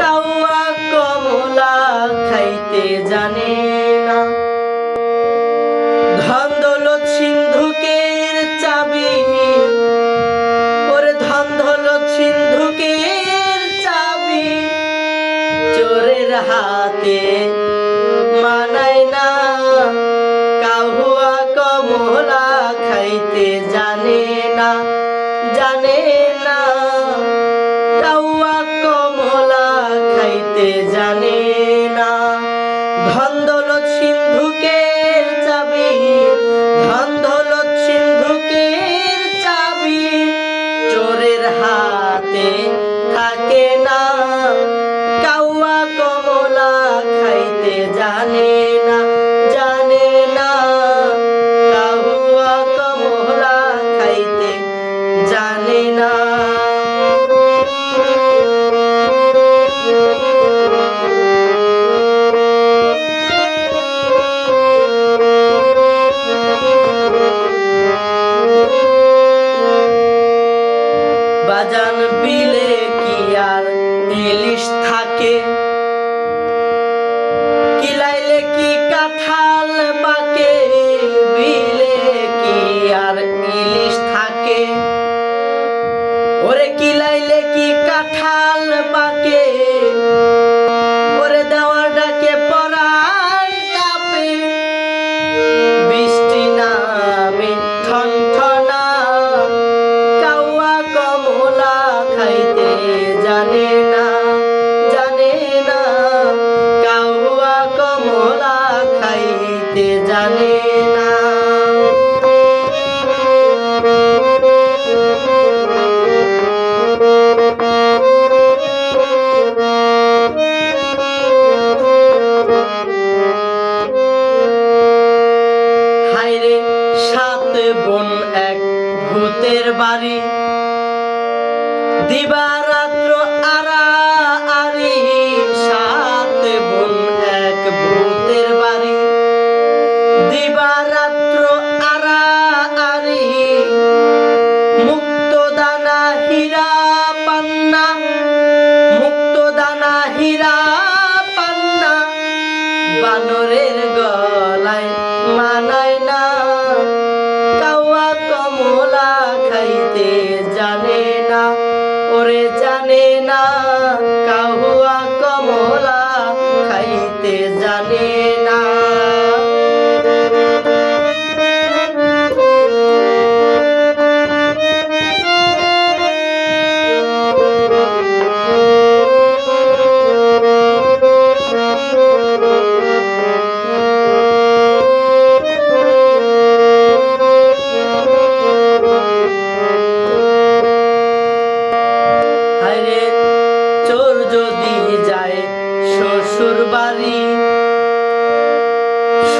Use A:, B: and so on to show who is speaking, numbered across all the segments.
A: কাউয়া কমলা খাইতে জানে না। ধন দৌলত সিন্ধুকের চাবি। ওরে ধন দৌলত সিন্ধুকের চাবি। চোরের হাতে মানায় না। কাহুয়া কমলা খাইতে জানে না। সাত বোন এক ভূতের বাড়ি। দিবারাত্র আরা আরি সাত বোন এক ভূতের বাড়ি। দিবারাত্র আরা আরি মুক্ত দানা হীরা পান্না মুক্ত দানা হীরা পান্না। বানরের গলায় মানায় না জানে না কাহুয়া কমলা খাইতে জানে না।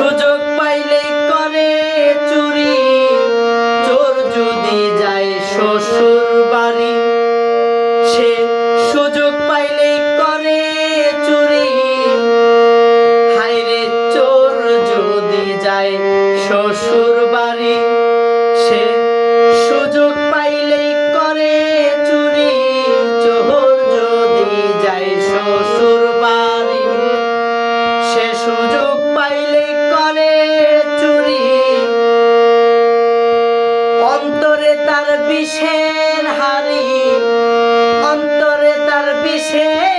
A: 수저 তার বিষের হারি অন্তরে তার বিষের